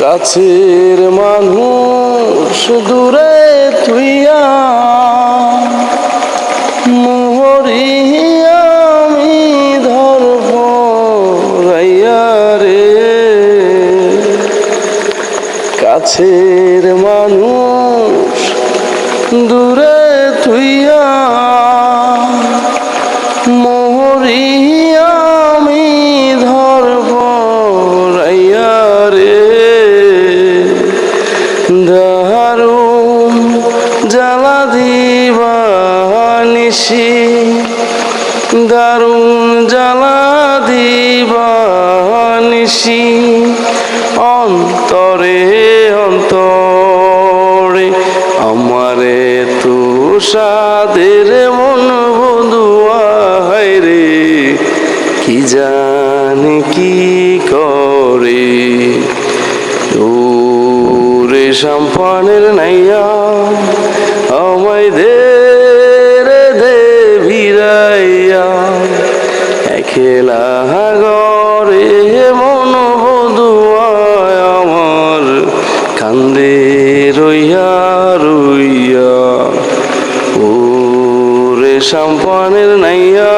কাছের মানুষ দূরে তুইয়া মোহরি আমি রাইয়া রে। কাছের মানুষ দূরে তুইয়া মোহরি দারুণ জ্বালা দিবানিসি দারুণ জ্বালা দিবানিসি অন্তরে অন্তরে আমারে তুষাদের মন বধুয়াই রে কি জানি কি করে? সম্পানের নাইয়া আমায় দে রে দে ভিড়াইয়া। একলা গরে মন বধুয়ায় আমার কান্দে রইয়া রইয়া। ওরে সম্পানের নাইয়া